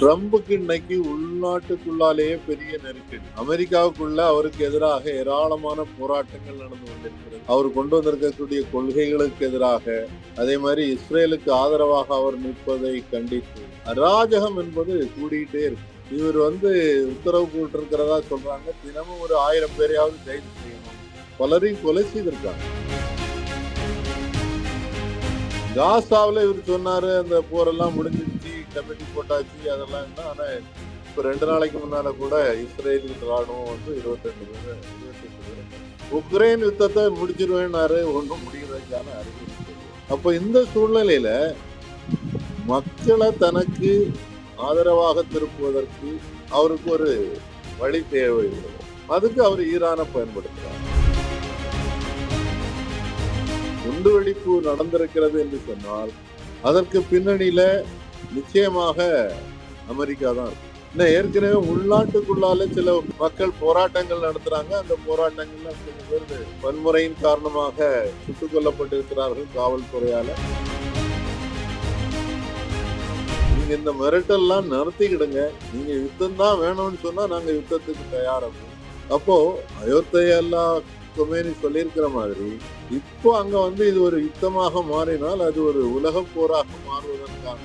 ட்ரம்புக்கு இன்னைக்கு உள்நாட்டுக்குள்ளாலேயே பெரிய நெருக்கடி. அமெரிக்காவுக்குள்ள அவருக்கு எதிராக ஏராளமான போராட்டங்கள் நடந்து கொண்டிருக்கிறது. அவர் கொண்டு வந்திருக்கக்கூடிய கொள்கைகளுக்கு எதிராக அதே மாதிரி இஸ்ரேலுக்கு ஆதரவாக அவர் நிற்பதை கண்டித்து அராஜகம் என்பது கூடிக்கிட்டே இருக்கு. இவர் வந்து உத்தரவு போட்டிருக்கிறதா சொல்றாங்க. தினமும் ஒரு ஆயிரம் பேரையாவது கைது செய்யணும். பலரையும் கொலை செய்திருக்காங்க. காசாவில் இவர் சொன்னாரு அந்த போரெல்லாம் முடிஞ்சிருச்சு கமிட்டி போட்டாச்சு அதெல்லாம் என்ன ஆனால் இப்போ ரெண்டு நாளைக்கு முன்னால் கூட இஸ்ரேல் ராணுவம் வந்து இருபத்தெண்டு பேர் பேர். உக்ரைன் யுத்தத்தை முடிச்சிருவேன்னாரு ஒன்றும் முடிகிறதுக்கான அறிவிப்பு அப்போ இந்த சூழ்நிலையில் மக்களை தனக்கு ஆதரவாக திருப்புவதற்கு அவருக்கு ஒரு வழி தேவை. அதுக்கு அவர் ஈரானை பயன்படுத்துகிறார் குண்டுவெடிப்பு நடந்திருக்கிறது என்று சொன்னால் அதற்கு பின்னணியில நிச்சயமாக அமெரிக்கா தான் இருக்கு. இன்னும் ஏற்கனவே உள்நாட்டுக்குள்ளால சில மக்கள் போராட்டங்கள் நடத்துறாங்க. அந்த போராட்டங்கள்ல சில பேர் வன்முறையின் காரணமாக சுட்டுக் கொல்லப்பட்டிருக்கிறார்கள் காவல்துறையால. நீங்க இந்த மிரட்டல்லாம் நடத்திக்கிடுங்க நீங்க யுத்தம் தான் வேணும்னு சொன்னா நாங்க யுத்தத்துக்கு தயாராகும் அப்போ அயோத்தையெல்லாம் கொமேனி சொல்லியிருக்கிற மாதிரி இப்போ அங்க வந்து இது ஒரு யுத்தமாக மாறினால் அது ஒரு உலக போராக மாறுவதற்கான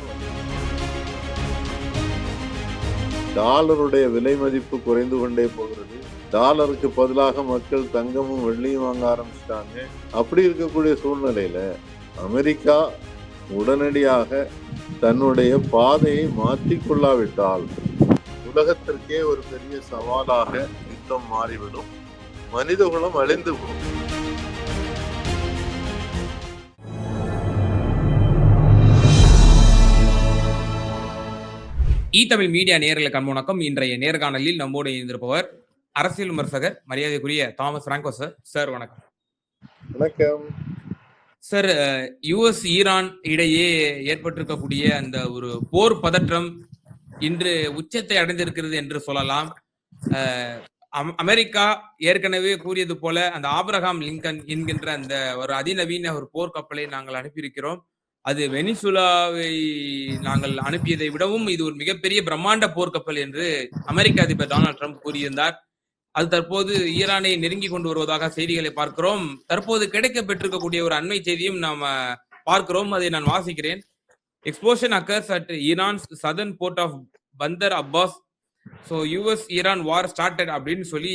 டாலருடைய விலை மதிப்பு குறைந்து கொண்டே போகிறது. டாலருக்கு பதிலாக மக்கள் தங்கமும் வெள்ளியும் வாங்க ஆரம்பிச்சிட்டாங்க. அப்படி இருக்கக்கூடிய சூழ்நிலையில் அமெரிக்கா உடனடியாக தன்னுடைய பாதையை மாற்றிக்கொள்ளாவிட்டால் உலகத்திற்கே ஒரு பெரிய சவாலாக யுத்தம் மாறிவிடும். மனிதகுலம் அழிந்து விடும் இ தமிழ் மீடியா நேர்களுக்கு அன்பு வணக்கம். இன்றைய நேர்காணலில் நம்மோடு இருந்திருப்பவர் அரசியல் விமர்சகர் மரியாதைக்குரிய தாமஸ் பிராங்கோ சார். சார் வணக்கம். வணக்கம். சார் யுஎஸ் ஈரான் இடையே ஏற்பட்டிருக்கக்கூடிய அந்த ஒரு போர் பதற்றம் இன்று உச்சத்தை அடைந்திருக்கிறது என்று சொல்லலாம். அமெரிக்கா ஏற்கனவே கூறியது போல அந்த ஆபிரகாம் லிங்கன் என்கின்ற அந்த ஒரு அதிநவீன ஒரு போர்க்கப்பலை நாங்கள் அனுப்பியிருக்கிறோம். அது வெனிசுலாவை நாங்கள் அனுப்பியதை விடவும் இது ஒரு மிகப்பெரிய பிரம்மாண்ட போர்க்கப்பல் என்று அமெரிக்க அதிபர் டொனால்ட் ட்ரம்ப் கூறியிருந்தார். அது தற்போது ஈரானை நெருங்கி கொண்டு வருவதாக செய்திகளை பார்க்கிறோம். தற்போது கிடைக்க பெற்றிருக்கக்கூடிய ஒரு அண்மை செய்தியும் நாம பார்க்கிறோம். அதை நான் வாசிக்கிறேன். Explosion occurs at Iran's southern port of Bandar Abbas so US Iran war started அப்படின்னு சொல்லி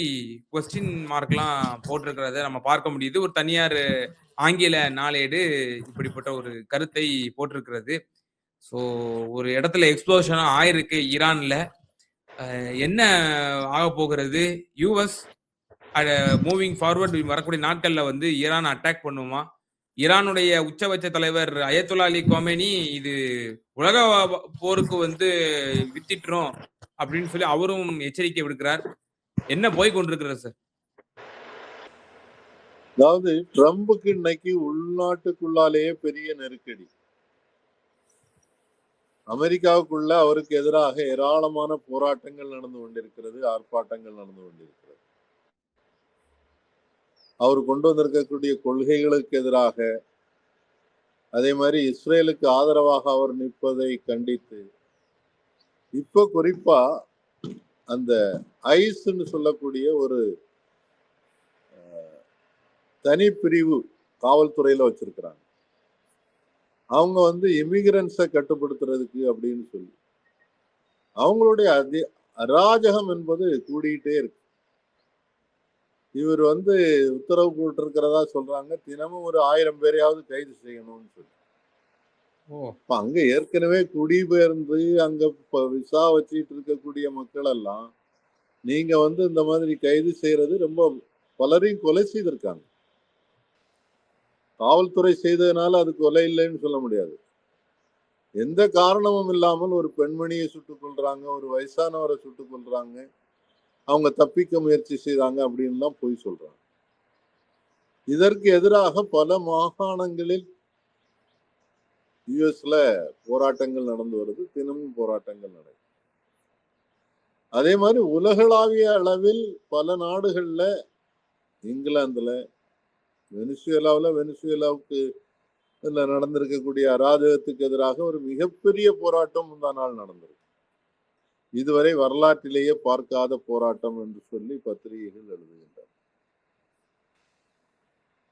கொஸ்டின் மார்க்லாம் போட்டிருக்கிறத நம்ம பார்க்க முடியுது. ஒரு தனியார் ஆங்கில நாளேடு இப்படிப்பட்ட ஒரு கருத்தை போட்டிருக்கிறது. ஸோ ஒரு இடத்துல எக்ஸ்ப்ளோஷன் ஆயிருக்கு ஈரான்ல. என்ன ஆக போகிறது? யூஎஸ் மூவிங் ஃபார்வர்ட் வரக்கூடிய நாட்களில் வந்து ஈரான் அட்டாக் பண்ணுமா? ஈரானுடைய உச்சபட்ச தலைவர் அயத்துல்லா அலி கோமேனி இது உலக போருக்கு வந்து வித்திட்டுறோம் அப்படின்னு சொல்லி அவரும் எச்சரிக்கை விடுக்கிறார். என்ன போய் கொண்டிருக்கிறார் சார் அதாவது ட்ரம்புக்கு இன்னைக்கு உள்நாட்டுக்குள்ளாலேயே பெரிய நெருக்கடி. அமெரிக்காவுக்குள்ள அவருக்கு எதிராக ஏராளமான போராட்டங்கள் நடந்து கொண்டிருக்கிறது ஆர்ப்பாட்டங்கள் நடந்து கொண்டிருக்கிறது. அவர் கொண்டு வந்திருக்கக்கூடிய கொள்கைகளுக்கு எதிராக அதே மாதிரி இஸ்ரேலுக்கு ஆதரவாக அவர் நிற்பதை கண்டித்து இப்போ குறிப்பா அந்த ஐஸ்ன்னு சொல்லக்கூடிய ஒரு தனி பிரிவு காவல்துறையில வச்சிருக்கிறாங்க. அவங்க வந்து இமிகிரன்ஸை கட்டுப்படுத்துறதுக்கு அப்படின்னு சொல்லி. அவங்களுடைய அதி அராஜகம் என்பது கூடிக்கிட்டே இருக்கு. இவர் வந்து உத்தரவு போட்டிருக்கிறதா சொல்றாங்க. தினமும் ஒரு ஆயிரம் பேரையாவது கைது செய்யணும்னு சொல்லி. அங்க ஏற்கனவே குடிபெயர்ந்து அங்க விசா வச்சுட்டு இருக்கக்கூடிய மக்கள் எல்லாம் நீங்க வந்து இந்த மாதிரி கைது செய்யறது ரொம்ப பலரையும் கொலை செய்திருக்காங்க. காவல்துறை செய்ததுனால அது கொலை இல்லைன்னு சொல்ல முடியாது. எந்த காரணமும் இல்லாமல் ஒரு பெண்மணியை சுட்டுக் கொள்றாங்க ஒரு வயசானவரை சுட்டுக் கொள்றாங்க அவங்க தப்பிக்க முயற்சி செய்றாங்க அப்படின்லாம் போய் சொல்றாங்க. இதற்கு எதிராக பல மாகாணங்களில் யுஎஸ்ல போராட்டங்கள் நடந்து வருது தினமும் போராட்டங்கள் நடக்குது. அதே மாதிரி உலகளாவிய அளவில் பல நாடுகள்ல இங்கிலாந்துல வெனிசுவேலாவில் வெனிசுவேலாவுக்கு இதுல நடந்திருக்கக்கூடிய அராஜகத்துக்கு எதிராக ஒரு மிகப்பெரிய போராட்டம் முந்தா நாள் நடந்திருக்கு. இதுவரை வரலாற்றிலேயே பார்க்காத போராட்டம் என்று சொல்லி பத்திரிகைகள் எழுதுகின்றன.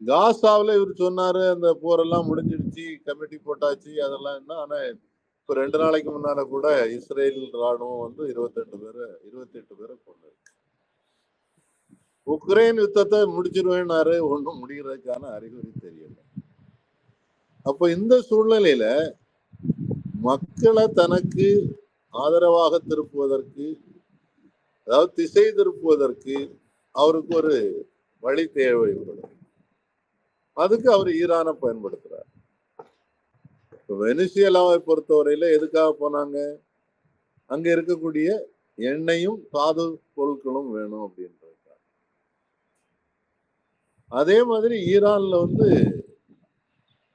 காசாவில் இவர் சொன்னாரு அந்த போரெல்லாம் முடிஞ்சிடுச்சு கமிட்டி போட்டாச்சு அதெல்லாம் என்ன ஆனா இப்போ ரெண்டு நாளைக்கு முன்னால கூட இஸ்ரேல் ராணுவம் வந்து இருபத்தெட்டு பேரை இருபத்தி எட்டு பேரை கொண்டு உக்ரைன் யுத்தத்தை முடிச்சிருவேன்னாரு. ஒன்றும் முடிகிறதுக்கான அறிகுறி தெரியல. அப்ப இந்த சூழ்நிலையில மக்களை தனக்கு ஆதரவாக திருப்புவதற்கு அதாவது திசை திருப்புவதற்கு அவருக்கு ஒரு வழி தேவைப்படும் அதுக்கு அவர் ஈரானை பயன்படுத்துறார். இப்ப பொறுத்தவரையில எதுக்காக போனாங்க? அங்க இருக்கக்கூடிய எண்ணெயும் தாது பொருட்களும் வேணும் அப்படின்ற அதே மாதிரி ஈரான்ல வந்து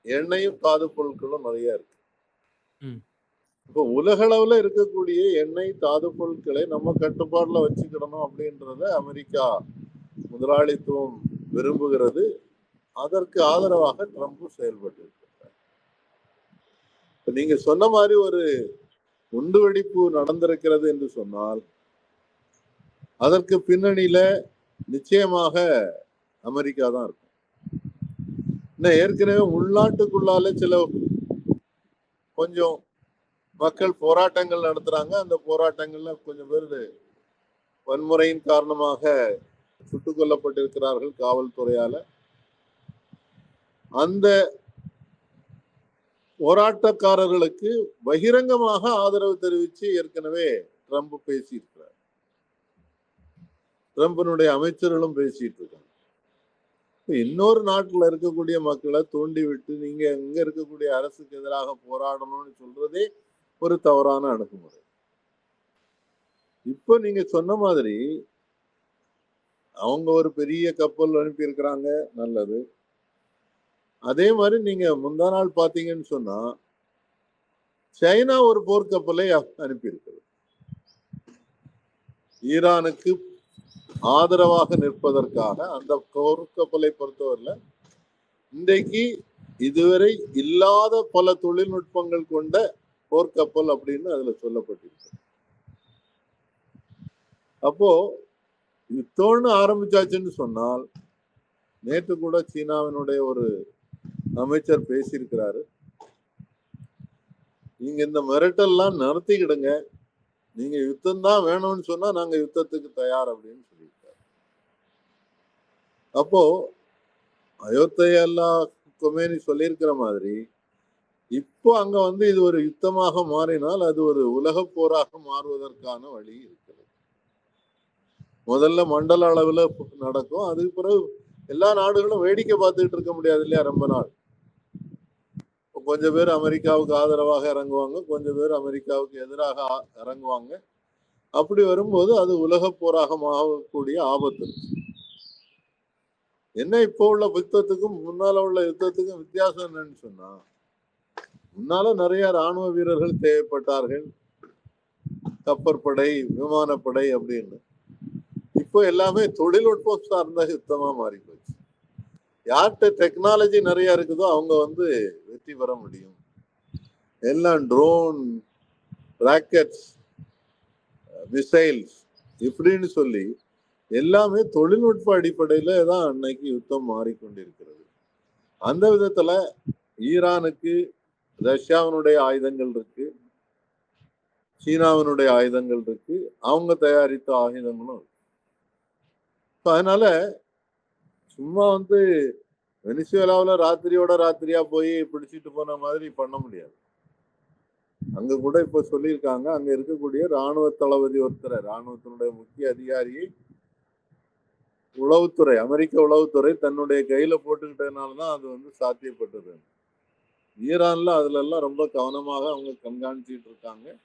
எண்ணெயும் தாது பொருட்களும் நிறைய இருக்கு. இப்போ உலக அளவுல இருக்கக்கூடிய எண்ணெய் தாது பொருட்களை நம்ம கட்டுப்பாடுல வச்சுக்கிடணும் அப்படின்றத அமெரிக்கா முதலாளித்துவம் விரும்புகிறது. அதற்கு ஆதரவாக ட்ரம்ப் செயல்பட்டு இருக்கிறார். நீங்க சொன்ன மாதிரி ஒரு குண்டு வெடிப்பு நடந்திருக்கிறது என்று சொன்னால் அதற்கு பின்னணியில நிச்சயமாக அமெரிக்கா தான் இருக்கும். இன்னும் ஏற்கனவே உள்நாட்டுக்குள்ளால சில கொஞ்சம் மக்கள் போராட்டங்கள் நடத்துறாங்க. அந்த போராட்டங்கள்ல கொஞ்சம் பேர் வன்முறையின் காரணமாக சுட்டுக் கொல்லப்பட்டிருக்கிறார்கள் காவல்துறையால. அந்த போராட்டக்காரர்களுக்கு பகிரங்கமாக ஆதரவு தெரிவித்து ஏற்கனவே ட்ரம்ப் பேசியிருக்கிறார். ட்ரம்பினுடைய அமைச்சர்களும் பேசிட்டு இருக்காங்க. இன்னொரு நாட்டுல இருக்கக்கூடிய மக்களை தூண்டி விட்டு நீங்க எங்க இருக்கக்கூடிய அரசுக்கு எதிராக போராடணும்னு சொல்றதே ஒரு தவறான அணுகுமுறை. இப்போ நீங்க சொன்ன மாதிரி அவங்க ஒரு பெரிய கப்பல் அனுப்பி இருக்கிறாங்க நல்லது. அதே மாதிரி நீங்க முந்தா நாள் பாத்தீங்கன்னு சொன்னா சைனா ஒரு போர்க்கப்பலை அனுப்பியிருக்கிறது. ஈரானுக்கு ஆதரவாக நிற்பதற்காக அந்த கோர்க்கப்பலை பொறுத்தவரையில இன்றைக்கு இதுவரை இல்லாத பல தொழில்நுட்பங்கள் கொண்ட போர்க்கப்பல் அப்படின்னு அதுல சொல்லப்பட்டிருக்கு. அப்போ யுத்தம்னு ஆரம்பிச்சாச்சுன்னு சொன்னால் நேற்று கூட சீனாவினுடைய ஒரு அமைச்சர் பேசியிருக்கிறாரு. நீங்க இந்த மிரட்டல்லாம் நடத்திக்கிடுங்க நீங்க யுத்தம் தான் வேணும்னு சொன்னா நாங்க யுத்தத்துக்கு தயார் அப்படின்னு அப்போ அயோத்தையெல்லாம் கொமேனி சொல்லியிருக்கிற மாதிரி இப்போ அங்க வந்து இது ஒரு யுத்தமாக மாறினால் அது ஒரு உலக போராக மாறுவதற்கான வழி இருக்கிறது. முதல்ல மண்டல அளவுல நடக்கும் அதுக்கு பிறகு எல்லா நாடுகளும் வேடிக்கை பார்த்துக்கிட்டு இருக்க முடியாது இல்லையா ரொம்ப நாள்? கொஞ்சம் பேர் அமெரிக்காவுக்கு ஆதரவாக இறங்குவாங்க கொஞ்சம் பேர் அமெரிக்காவுக்கு எதிராக இறங்குவாங்க. அப்படி வரும்போது அது உலக போராக மாறக்கூடிய ஆபத்து. இருக்கு. என்ன இப்போ உள்ள யுத்தத்துக்கும் முன்னால உள்ள யுத்தத்துக்கும் வித்தியாசம் என்னன்னு சொன்னா முன்னால நிறைய ராணுவ வீரர்கள் தேவைப்பட்டார்கள். கப்பற்படை விமானப்படை அப்படின்னு. இப்போ எல்லாமே தொழில்நுட்பம் சார்ந்த யுத்தமா மாறி போச்சு யார்கிட்ட டெக்னாலஜி நிறைய இருக்குதோ அவங்க வந்து வெற்றி பெற முடியும். எல்லாம் ட்ரோன் ராக்கெட்ஸ் மிசைல்ஸ் இப்படின்னு சொல்லி எல்லாமே தொழில்நுட்ப அடிப்படையில தான் அன்னைக்கு யுத்தம் மாறிக்கொண்டிருக்கிறது. அந்த விதத்துல ஈரானுக்கு ரஷ்யாவினுடைய ஆயுதங்கள் இருக்கு. சீனாவினுடைய ஆயுதங்கள் இருக்கு. அவங்க தயாரித்த ஆயுதங்களும் இருக்கு. அதனால சும்மா வந்து வெனிசுவேலாவுல ராத்திரியோட ராத்திரியா போய் பிடிச்சிட்டு போன மாதிரி பண்ண முடியாது. அங்க கூட இப்ப சொல்லியிருக்காங்க. அங்க இருக்கக்கூடிய ராணுவ தளபதி ஒருத்தர் ராணுவத்தினுடைய முக்கிய அதிகாரியை உளவுத்துறை அமெரிக்க உளவுத்துறை தன்னுடைய கையில போட்டுக்கிட்டதுனாலதான் அது வந்து சாத்தியப்பட்டது. ஈரான்ல அதுல எல்லாம் ரொம்ப கவனமாக அவங்க கண்காணிச்சிட்டு இருக்காங்க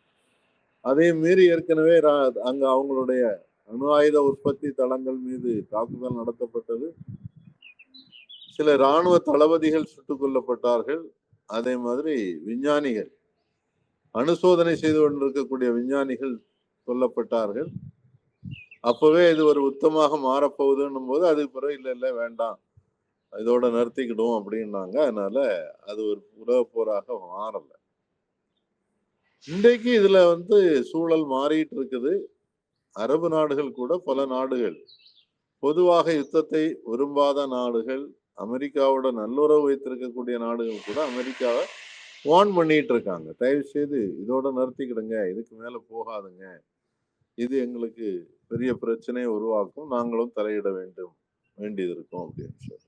அதே மீறி ஏற்கனவே ரா- அங்க அவங்களுடைய அணு ஆயுத உற்பத்தி தளங்கள் மீது தாக்குதல் நடத்தப்பட்டது. சில ராணுவ தளபதிகள் சுட்டுக் கொல்லப்பட்டார்கள். அதே மாதிரி விஞ்ஞானிகள் அணுசோதனை செய்து கொண்டிருக்கக்கூடிய விஞ்ஞானிகள் கொல்லப்பட்டார்கள். அப்பவே இது ஒரு உத்தமாக மாறப்போகுதுன்னும் போது அதுக்கு பிறகு இல்லை இல்லை வேண்டாம். இதோட நிறுத்திக்கிடும் அப்படின்னாங்க. அதனால அது ஒரு உலக போராக மாறலை. இன்றைக்கு இதுல வந்து சூழல் மாறிட்டு இருக்குது. அரபு நாடுகள் கூட பல நாடுகள். பொதுவாக யுத்தத்தை விரும்பாத நாடுகள் அமெரிக்காவோட நல்லுறவு வைத்திருக்கக்கூடிய நாடுகள் கூட அமெரிக்காவை வார்ன் பண்ணிட்டு இருக்காங்க. தயவு செய்து இதோட நிறுத்திக்கிடுங்க. இதுக்கு மேல போகாதுங்க. இது எங்களுக்கு பெரிய பிரச்சனையை உருவாக்கும். நாங்களும் தலையிட வேண்டும். வேண்டியது இருக்கும் அப்படின்னு சொல்லி.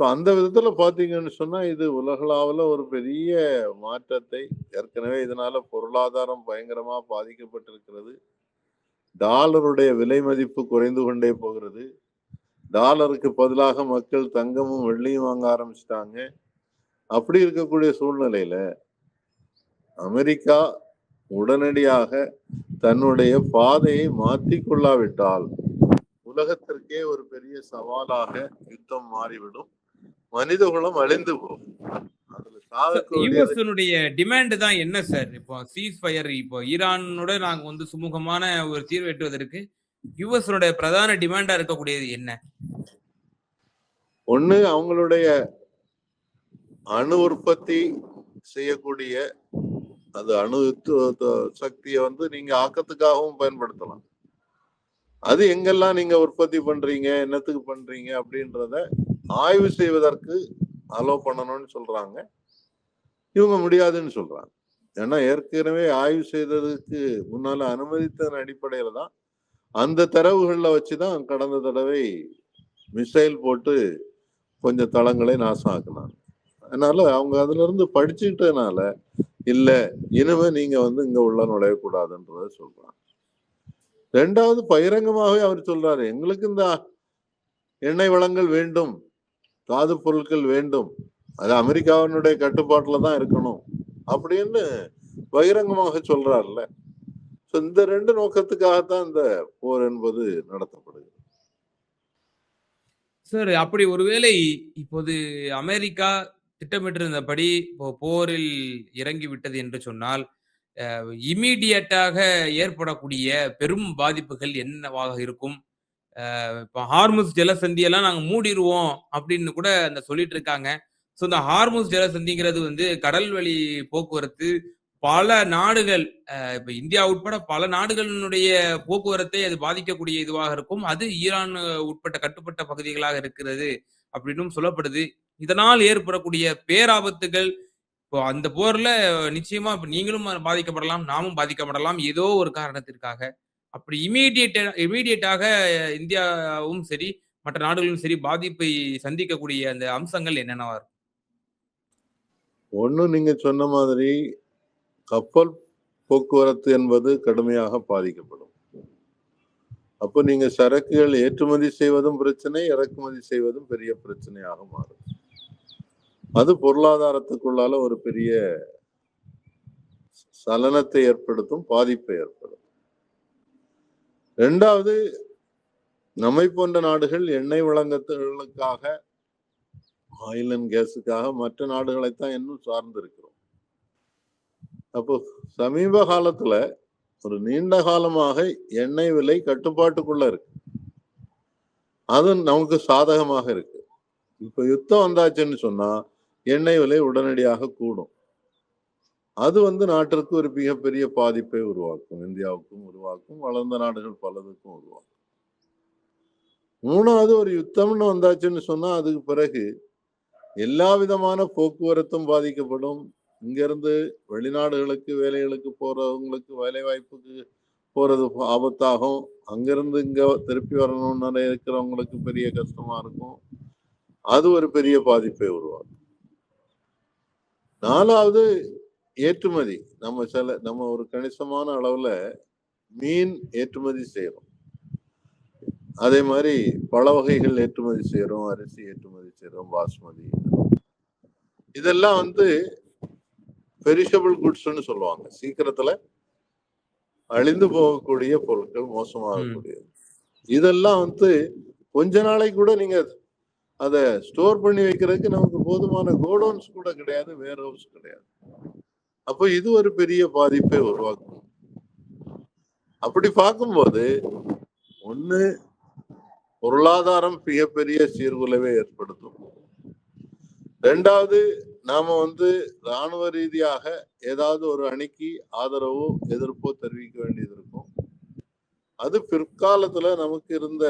ஸோ அந்த விதத்தில் பார்த்தீங்கன்னு சொன்னால் இது உலகளாவில் ஒரு பெரிய மாற்றத்தை ஏற்கனவே இதனால பொருளாதாரம் பயங்கரமாக பாதிக்கப்பட்டிருக்கிறது. டாலருடைய விலை மதிப்பு குறைந்து கொண்டே போகிறது. டாலருக்கு பதிலாக மக்கள் தங்கமும் வெள்ளியும் வாங்க ஆரம்பிச்சிட்டாங்க. அப்படி இருக்கக்கூடிய சூழ்நிலையில அமெரிக்கா உடனடியாக தன்னுடைய பாதையை மாற்றிக் கொள்ளாவிட்டால் உலகத்திற்கே ஒரு பெரிய சவாலாக யுத்தம் மாறிவிடும். மனிதகுலம் அழிந்து போகும். யூஎஸ்னுடைய டிமாண்ட் தான் என்ன சார் இப்போ சீஸ் ஃபயர் இப்போ ஈரானோட நாங்க வந்து சுமூகமான ஒரு தீர்வு எட்டுவதற்கு யூஎஸ்னுடைய பிரதான டிமாண்டா இருக்கக்கூடியது என்ன? ஒண்ணு அவங்களுடைய அணு உற்பத்தி செய்யக்கூடிய அது அணு சக்தியை வந்து நீங்க ஆக்கத்துக்காகவும் பயன்படுத்தலாம். அது எங்கெல்லாம் நீங்க உற்பத்தி பண்றீங்க என்னத்துக்கு பண்றீங்க அப்படின்றத ஆய்வு செய்வதற்கு அலோ பண்ணணும்னு சொல்றாங்க. இவங்க முடியாதுன்னு சொல்றாங்க. ஏன்னா ஏற்கனவே ஆய்வு செய்ததுக்கு முன்னால அனுமதித்ததன் அடிப்படையில தான் அந்த தரவுகள்ல வச்சுதான் கடந்த தடவை மிசைல் போட்டு கொஞ்சம் தளங்களை நாசம் ஆக்குனாங்க அதனால அவங்க அதுல இருந்து படிச்சுக்கிட்டதுனால இல்லை இனிமே நீங்க வந்து இங்க உள்ள நுழையக்கூடாதுன்றத சொல்றாங்க. ரெண்டாவது பகிரங்கமாகவே அவர் சொல்றாரு எங்களுக்கு இந்த எண்ணெய் வளங்கள் வேண்டும் தாது பொருட்கள் வேண்டும் அது அமெரிக்காவினுடைய கட்டுப்பாட்டில் தான் இருக்கணும் அப்படின்னு பகிரங்கமாக சொல்றாருல்ல. ஸோ இந்த ரெண்டு நோக்கத்துக்காகத்தான் இந்த போர் என்பது நடத்தப்படுகிறது. சார் அப்படி ஒருவேளை இப்போது அமெரிக்கா திட்டமிட்டிருந்தபடி இப்போ போரில் இறங்கி விட்டது என்று சொன்னால் இமீடியட்டாக ஏற்படக்கூடிய பெரும் பாதிப்புகள் என்னவாக இருக்கும்? இப்போ ஹார்முஸ் ஜலசந்தியெல்லாம் நாங்கள் மூடிடுவோம் அப்படின்னு கூட அந்த சொல்லிட்டு இருக்காங்க ஸோ இந்த ஹார்முஸ் ஜலசந்திங்கிறது வந்து கடல் வழி போக்குவரத்து பல நாடுகள் இப்போ இந்தியா உட்பட பல நாடுகளினுடைய போக்குவரத்தை அது பாதிக்கக்கூடிய இதுவாக இருக்கும். அது ஈரான் உட்பட்ட கட்டுப்பட்ட பகுதிகளாக இருக்கிறது அப்படின்னும் சொல்லப்படுது. இதனால் ஏற்படக்கூடிய பேராபத்துகள் இப்போ அந்த போர்ல நிச்சயமா இப்ப நீங்களும் பாதிக்கப்படலாம் நாமும் பாதிக்கப்படலாம் ஏதோ ஒரு காரணத்திற்காக. அப்படி இமீடியட் இமீடியட்டாக இந்தியாவும் சரி மற்ற நாடுகளும் சரி பாதிப்பை சந்திக்கக்கூடிய அந்த அம்சங்கள் என்னென்னவா இருக்கும் ஒண்ணு நீங்க சொன்ன மாதிரி கப்பல் போக்குவரத்து என்பது கடுமையாக பாதிக்கப்படும். அப்போ நீங்க சரக்குகள் ஏற்றுமதி செய்வதும் பிரச்சனை இறக்குமதி செய்வதும் பெரிய பிரச்சனையாக மாறும். அது பொருளாதாரத்துக்குள்ளால ஒரு பெரிய சலனத்தை ஏற்படுத்தும் பாதிப்பை ஏற்படுத்தும். ரெண்டாவது நம்மை போன்ற நாடுகள் எண்ணெய் வழங்கத்துகளுக்காக ஆயில் அண்ட் கேஸுக்காக மற்ற நாடுகளைத்தான் இன்னும் சார்ந்து இருக்கிறோம் அப்போ சமீப காலத்துல ஒரு நீண்ட காலமாக எண்ணெய் விலை கட்டுப்பாட்டுக்குள்ள இருக்கு. அது நமக்கு சாதகமாக இருக்கு. இப்ப யுத்தம் வந்தாச்சுன்னு சொன்னா எண்ணெய் விலை உடனடியாக கூடும். அது வந்து நாட்டிற்கு ஒரு மிகப்பெரிய பாதிப்பை உருவாக்கும். இந்தியாவுக்கும் உருவாக்கும். வளர்ந்த நாடுகள் பலதுக்கும் உருவாக்கும். மூணாவது ஒரு யுத்தம்னு வந்தாச்சுன்னு சொன்னா அதுக்கு பிறகு எல்லா விதமான போக்குவரத்தும் பாதிக்கப்படும். இங்கிருந்து வெளிநாடுகளுக்கு வேலைகளுக்கு போறவங்களுக்கு வேலை வாய்ப்புக்கு போறது ஆபத்தாகும். அங்கிருந்து இங்க திருப்பி வரணும்னு இருக்கிறவங்களுக்கு பெரிய கஷ்டமா இருக்கும். அது ஒரு பெரிய பாதிப்பை உருவாக்கும். நாலாவது ஏற்றுமதி. நம்ம சில நம்ம ஒரு கணிசமான அளவுல மீன் ஏற்றுமதி செய்யறோம் அதே மாதிரி பல வகைகள் ஏற்றுமதி செய்யறோம் அரிசி ஏற்றுமதி செய்யறோம் பாஸ்மதி. இதெல்லாம் வந்து பெரிஷபிள் குட்ஸ்னு சொல்லுவாங்க. சீக்கிரத்துல அழிந்து போகக்கூடிய பொருட்கள் மோசமாகக்கூடியது இதெல்லாம் வந்து கொஞ்ச நாளைக்கு கூட நீங்க அதை ஸ்டோர் பண்ணி வைக்கிறதுக்கு நமக்கு போதுமான கோடவுன்ஸ் கூட கிடையாது வேர் ஹவுஸ் கிடையாது. அப்போ இது ஒரு பெரிய பாதிப்பை உருவாக்கும். அப்படி பார்க்கும்போது ஒண்ணு பொருளாதாரம் மிகப்பெரிய சீர்குலைவை ஏற்படுத்தும். ரெண்டாவது நாம வந்து ராணுவ ரீதியாக ஏதாவது ஒரு அணிக்கு ஆதரவோ எதிர்ப்போ தெரிவிக்க வேண்டியது இருக்கும். அது பிற்காலத்துல நமக்கு இருந்த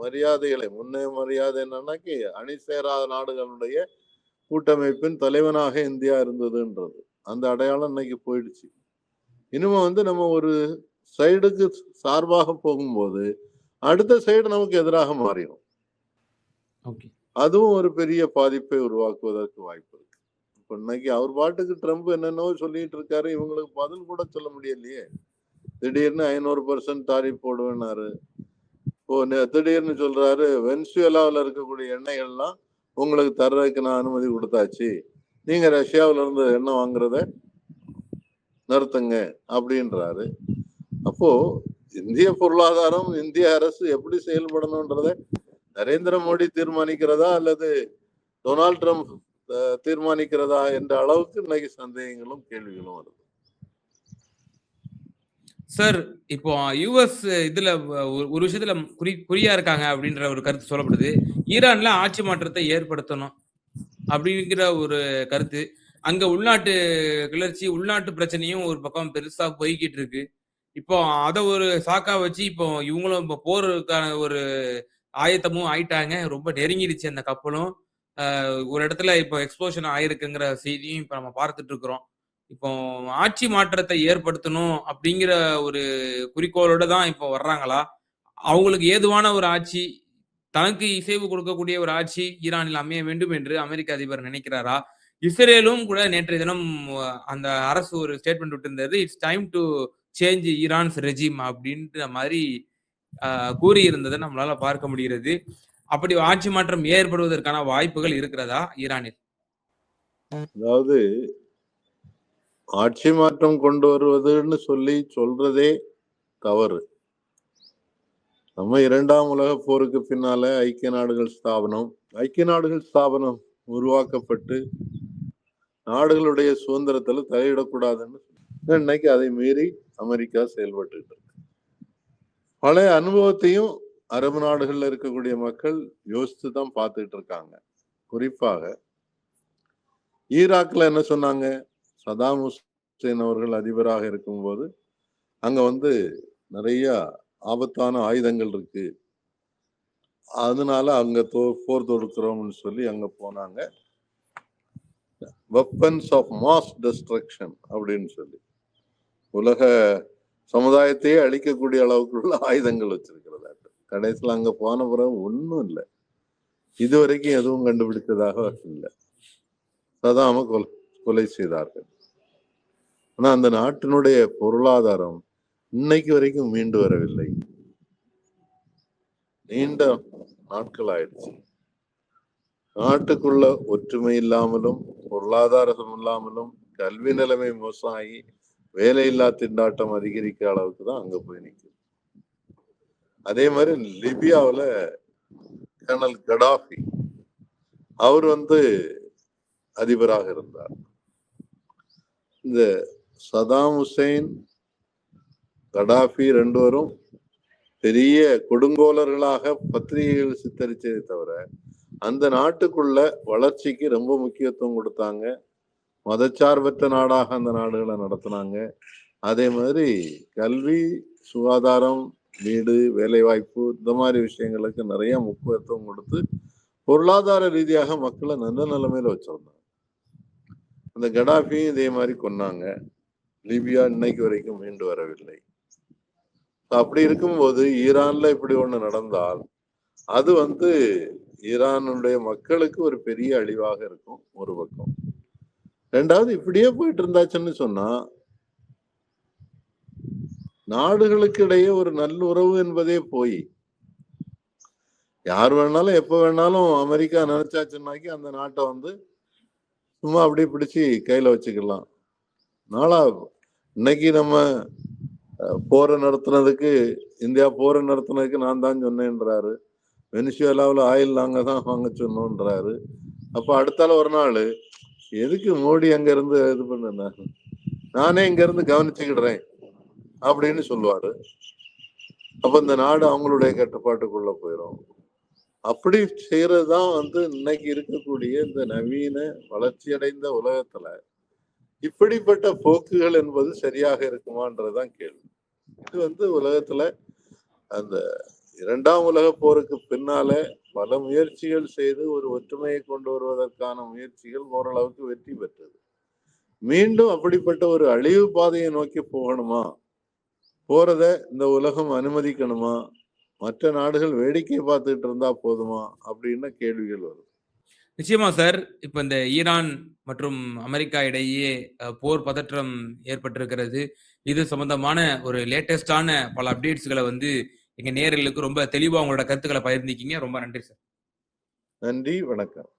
மரியாதைகளை முன்னே மரியாதை என்னன்னாக்கி அணி சேராத நாடுகளுடைய கூட்டமைப்பின் தலைவனாக இந்தியா இருந்ததுன்றது. அந்த அடையாளம் இன்னைக்கு போயிடுச்சு. இனிமே வந்து நம்ம ஒரு சைடுக்கு சார்பாக போகும்போது அடுத்த சைடு நமக்கு எதிராக மாறிடும். அதுவும் ஒரு பெரிய பாதிப்பை உருவாக்குவதற்கு வாய்ப்பு இருக்கு. இப்ப இன்னைக்கு அவர் பாட்டுக்கு ட்ரம்ப் என்னென்னவோ சொல்லிட்டு இருக்காரு இவங்களுக்கு பதில் கூட சொல்ல முடியலையே. திடீர்னு ஐநூறு பர்சன்ட் தாரிஃப் போடுவேன்னாரு. திடீர்னு சொல்றாரு வெனிசுவேலாவில் இருக்கக்கூடிய எண்ணெய்கள்லாம் உங்களுக்கு தர்றதுக்கு நான் அனுமதி கொடுத்தாச்சு. நீங்க ரஷ்யாவில இருந்து எண்ணெய் வாங்குறத நிறுத்துங்க அப்படின்றாரு. அப்போ இந்திய பொருளாதாரம் இந்திய அரசு எப்படி செயல்படணுன்றத நரேந்திர மோடி தீர்மானிக்கிறதா அல்லது டொனால்ட் ட்ரம்ப் தீர்மானிக்கிறதா என்ற அளவுக்கு இன்னைக்கு சந்தேகங்களும் கேள்விகளும் வருது. சார் இப்போ யுஎஸ் இதுல ஒரு ஒரு விஷயத்துல குறி குறியா இருக்காங்க அப்படின்ற ஒரு கருத்து சொல்லப்படுது. ஈரான்ல ஆட்சி மாற்றத்தை ஏற்படுத்தணும் அப்படிங்கிற ஒரு கருத்து. அங்க உள்நாட்டு கிளர்ச்சி உள்நாட்டு பிரச்சனையும் ஒரு பக்கம் பெருசா போய்கிட்டு இருக்கு. இப்போ அதை ஒரு சாக்கா வச்சு இப்போ இவங்களும் இப்போ போருக்கான ஒரு ஆயத்தமும் ஆயிட்டாங்க. ரொம்ப நெருங்கிடுச்சு அந்த கப்பலும். ஒரு இடத்துல இப்போ எக்ஸ்ப்ளோஷன் ஆயிருக்குங்கிற செய்தியும் இப்போ நம்ம பார்த்துட்டு இருக்கிறோம். இப்போ ஆட்சி மாற்றத்தை ஏற்படுத்தணும் அப்படிங்கிற ஒரு குறிக்கோளோட தான் இப்போ வர்றாங்களா? அவங்களுக்கு ஏதுவான ஒரு ஆட்சி தனக்கு இசைவு கொடுக்கக்கூடிய ஒரு ஆட்சி ஈரானில் அமைய வேண்டும் என்று அமெரிக்க அதிபர் நினைக்கிறாரா? இஸ்ரேலும் கூட நேற்றைய தினம் அந்த அரசு ஒரு statement விட்டிருந்தது it's time to change Iran's regime அப்படின்ற மாதிரி கூறியிருந்ததை நம்மளால பார்க்க முடிகிறது. அப்படி ஆட்சி மாற்றம் ஏற்படுவதற்கான வாய்ப்புகள் இருக்கிறதா ஈரானில்? அதாவது ஆட்சி மாற்றம் கொண்டு வருவதுன்னு சொல்லி சொல்றதே தவறு. நம்ம இரண்டாம் உலக போருக்கு பின்னால ஐக்கிய நாடுகள் ஸ்தாபனம். ஐக்கிய நாடுகள் ஸ்தாபனம் உருவாக்கப்பட்டு நாடுகளுடைய சுதந்திரத்துல தலையிடக்கூடாதுன்னு இன்னைக்கு அதை மீறி அமெரிக்கா செயல்பட்டு இருக்கு. பழைய அனுபவத்தையும் அரபு நாடுகள்ல இருக்கக்கூடிய மக்கள் யோசித்து தான் பார்த்துட்டு இருக்காங்க. குறிப்பாக ஈராக்ல என்ன சொன்னாங்க? சதாம் ஹுசேன் அவர்கள் அதிபராக இருக்கும்போது அங்கே வந்து நிறைய ஆபத்தான ஆயுதங்கள் இருக்கு. அதனால அங்கே தோ- போர் தொடுக்கிறோம்னு சொல்லி அங்கே போனாங்க. வெப்பன்ஸ் ஆஃப் மாஸ் டெஸ்ட்ரக்ஷன் அப்படின்னு சொல்லி. உலக சமுதாயத்தையே அழிக்கக்கூடிய அளவுக்குள்ள ஆயுதங்கள் வச்சிருக்கிறதா கடைசியில் அங்கே போன பிறகு ஒன்றும் இல்லை. இதுவரைக்கும் எதுவும் கண்டுபிடித்ததாக இல்லை. சதாம கொலை. கொலை செய்தார்கள். ஆனா அந்த நாட்டினுடைய பொருளாதாரம் இன்னைக்கு வரைக்கும் மீண்டு வரவில்லை. நீண்ட நாட்கள் ஆயிடுச்சு நாட்டுக்குள்ள ஒற்றுமை இல்லாமலும் பொருளாதாரம் இல்லாமலும் கல்வி நிலைமை மோசமாகி வேலையில்லா திண்டாட்டம் அதிகரிக்க அளவுக்கு தான் அங்க போய் நிக்குது. அதே மாதிரி லிபியாவுல கர்னல் கடாஃபி அவர் வந்து அதிபராக இருந்தார். இந்த சதாம் ஹுசைன் கடாஃபி ரெண்டு பெரிய கொடுங்கோலர்களாக பத்திரிகைகள் சித்தரிச்சதை தவிர அந்த நாட்டுக்குள்ள வளர்ச்சிக்கு ரொம்ப முக்கியத்துவம் கொடுத்தாங்க. மதச்சார்பற்ற நாடாக அந்த நாடுகளை நடத்தினாங்க. அதே மாதிரி கல்வி சுகாதாரம் வீடு வேலைவாய்ப்பு இந்த மாதிரி விஷயங்களுக்கு நிறைய முக்கியத்துவம் கொடுத்து பொருளாதார ரீதியாக மக்களை நல்ல நிலைமையில வச்சிருந்தாங்க. அந்த கடாஃபியும் இதே மாதிரி கொன்னாங்க. லிபியா இன்னைக்கு வரைக்கும் மீண்டு வரவில்லை. அப்படி இருக்கும்போது ஈரான்ல இப்படி ஒண்ணு நடந்தால் அது வந்து ஈரானுடைய மக்களுக்கு ஒரு பெரிய அழிவாக இருக்கும் ஒரு பக்கம். ரெண்டாவது இப்படியே போயிட்டு இருந்தாச்சுன்னு சொன்னா நாடுகளுக்கு இடையே ஒரு நல்லுறவு என்பதே போய் யார் வேணாலும் எப்ப வேணாலும் அமெரிக்கா நினைச்சாச்சுன்னாக்கி அந்த நாட்டை வந்து சும்மா அப்படியே பிடிச்சி கையில வச்சுக்கலாம் நாளா இன்னைக்கு நம்ம போரை நடத்துனதுக்கு இந்தியா போரை நடத்துனதுக்கு நான் தான் சொன்னேன்றாரு. வெனிசுவேலாவில் ஆயில் நாங்கள் தான் வாங்க சொன்னோன்றாரு. அப்போ அடுத்தால ஒரு நாள் எதுக்கு மோடி அங்கேருந்து இது பண்ண நானே இங்கேருந்து கவனிச்சுக்கிடுறேன் அப்படின்னு சொல்லுவார். அப்போ இந்த நாடு அவங்களுடைய கட்டுப்பாட்டுக்குள்ளே போயிடும் அப்படி செய்யறதுதான் வந்து இன்னைக்கு இருக்கக்கூடிய இந்த நவீன வளர்ச்சியடைந்த உலகத்துல இப்படிப்பட்ட போக்குகள் என்பது சரியாக இருக்குமான்றதுதான் கேள்வி. இது வந்து உலகத்துல அந்த இரண்டாம் உலக போருக்கு பின்னால பல முயற்சிகள் செய்து ஒரு ஒற்றுமையை கொண்டு வருவதற்கான முயற்சிகள் ஓரளவுக்கு வெற்றி பெற்றது. மீண்டும் அப்படிப்பட்ட ஒரு அழிவு பாதையை நோக்கி போகணுமா? போறத இந்த உலகம் அனுமதிக்கணுமா? மற்ற நாடுகள் வேடிக்கை பார்த்துட்டு இருந்தா போதுமா அப்படின்னு கேள்விகள் வருது. நிச்சயமா சார். இப்ப இந்த ஈரான் மற்றும் அமெரிக்கா இடையே போர் பதற்றம் ஏற்பட்டிருக்கிறது. இது சம்பந்தமான ஒரு லேட்டஸ்டான பல அப்டேட்ஸ்களை வந்து எங்க நேயர்களுக்கு ரொம்ப தெளிவா உங்களோட கருத்துக்களை பகிர்ந்திருக்கீங்க ரொம்ப நன்றி சார். நன்றி வணக்கம்.